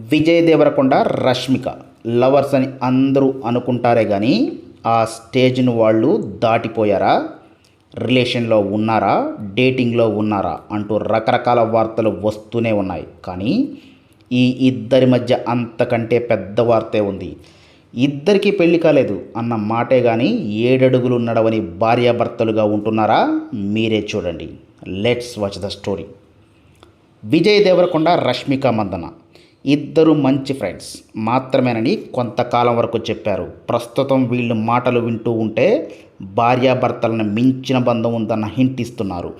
Vijay Deverakonda Rashmika lovers అని అందరూ అనుకుంటారే కానీ ఆ స్టేజ్ను వాళ్ళు దాటిపోయారా? రిలేషన్లో ఉన్నారా? డేటింగ్లో ఉన్నారా? అంటూ రకరకాల వార్తలు వస్తూనే ఉన్నాయి. కానీ ఈ ఇద్దరి మధ్య అంతకంటే పెద్ద వార్తే ఉంది. ఇద్దరికి పెళ్ళి కాలేదు అన్న మాటే కానీ ఏడడుగులు నడవని భార్యాభర్తలుగా ఉంటున్నారా? మీరే చూడండి. Let's watch the story. Vijay Deverakonda Rashmika Mandanna. ఇద్దరు మంచి ఫ్రెండ్స్. మాత్రమేనని కొంతకాలం వరకు చెప్పారు. ప్రస్తుతం వీళ్ళు మాటలు వింటూ ఉంటే భార్యాభర్తలను మించిన బంధం ఉందన్న హింట్ ఇస్తున్నారు.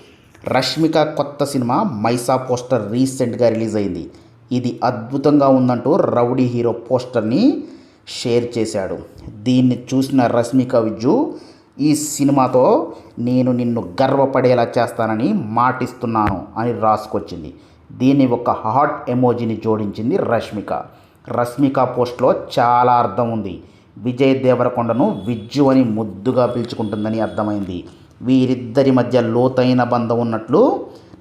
రష్మిక కొత్త సినిమా మైసా పోస్టర్ రీసెంట్గా రిలీజ్ అయింది. ఇది అద్భుతంగా ఉందంటూ రౌడీ హీరో పోస్టర్ని షేర్ చేశాడు. దీన్ని చూసిన రష్మిక విజ్జు ఈ సినిమాతో నేను నిన్ను గర్వపడేలా చేస్తానని మాటిస్తున్నాను అని రాసుకొచ్చింది. దీన్ని ఒక హాట్ ఎమోజీని జోడించింది రష్మిక. రష్మిక పోస్ట్లో చాలా అర్థం ఉంది. విజయ్ దేవరకొండను విజ్జు అని ముద్దుగా పిలుచుకుంటుందని అర్థమైంది. వీరిద్దరి మధ్య లోతైన బంధం ఉన్నట్లు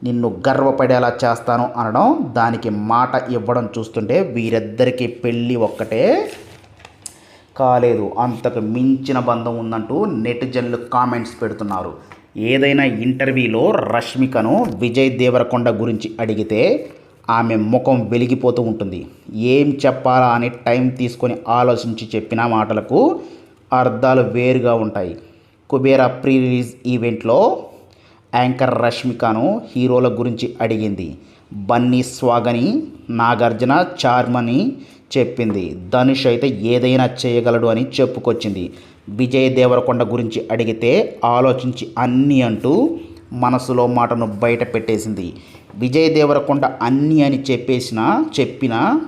నిన్ను గర్వపడేలా చేస్తాను అనడం దానికి మాట ఇవ్వడం చూస్తుంటే వీరిద్దరికి పెళ్ళి ఒక్కటే కాలేదు. అంతకు మించిన బంధం ఉందంటూ నెటిజన్లు కామెంట్స్ పెడుతున్నారు. ఏదైనా ఇంటర్వ్యూలో రష్మికను విజయ్ దేవరకొండ గురించి అడిగితే ఆమె ముఖం వెలిగిపోతూ ఉంటుంది. ఏం చెప్పాలా అని టైం తీసుకొని ఆలోచించి చెప్పిన మాటలకు అర్థాలు వేరుగా ఉంటాయి. కుబేరా ప్రీ రిలీజ్ ఈవెంట్లో యాంకర్ రష్మికను హీరోల గురించి అడిగింది. బన్నీ స్వాగని నాగార్జున చార్మని చెప్పింది. ధనుష్ అయితే ఏదైనా చేయగలడు అని చెప్పుకొచ్చింది. విజయ్ దేవరకొండ గురించి అడిగితే ఆలోచించి అన్నీ అంటూ మనసులో మాటను బయట పెట్టేసింది. విజయ్ దేవరకొండ అన్నీ అని చెప్పేసిన చెప్పిన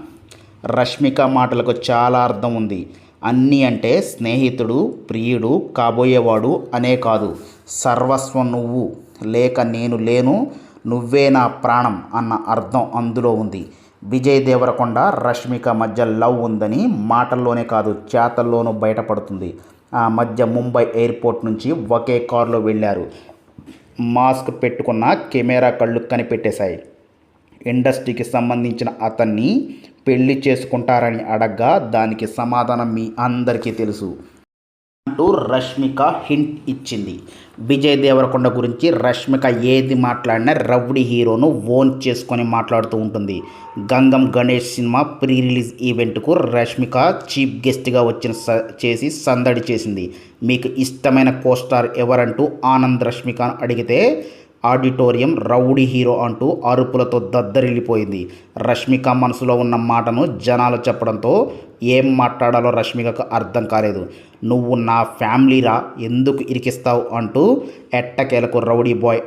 రష్మిక మాటలకు చాలా అర్థం ఉంది. అన్నీ అంటే స్నేహితుడు ప్రియుడు కాబోయేవాడు అనే కాదు. సర్వస్వం నువ్వు. లేక నేను లేను. నువ్వే నా ప్రాణం అన్న అర్థం అందులో ఉంది. విజయ్ దేవరకొండ రష్మిక మధ్య లవ్ ఉందని మాటల్లోనే కాదు చేతల్లోనూ బయటపడుతుంది. ఆ మధ్య ముంబై ఎయిర్పోర్ట్ నుంచి ఒకే కారులో వెళ్ళారు. మాస్క్ పెట్టుకున్న కెమెరా కళ్ళు కనిపెట్టేశాయి. ఇండస్ట్రీకి సంబంధించిన అతన్ని పెళ్ళి చేసుకుంటారని అడగ్గా దానికి సమాధానం మీ అందరికీ తెలుసు. అంటూ రష్మిక హింట్ ఇచ్చింది. విజయ్ దేవరకొండ గురించి రష్మిక ఏది మాట్లాడినా రౌడీ హీరోను ఓన్ చేసుకొని మాట్లాడుతూ ఉంటుంది. Gam Gam Ganesh cinema pre release ఈవెంట్కు Rashmika chief గెస్ట్గా వచ్చిన స చేసి సందడి చేసింది. మీకు ఇష్టమైన కోస్టార్ ఎవరంటూ ఆనంద్ రష్మికను అడిగితే ఆడిటోరియం రౌడీ హీరో అంటూ అరుపులతో దద్దరిల్లిపోయింది. రష్మిక మనసులో ఉన్న మాటను జనాలు చెప్పడంతో ఏం మాట్లాడాలో రష్మికకు అర్థం కాలేదు. నువ్వు నా ఫ్యామిలీరా? ఎందుకు ఇరికిస్తావు? అంటూ ఎట్టకేలకు రౌడీ బాయ్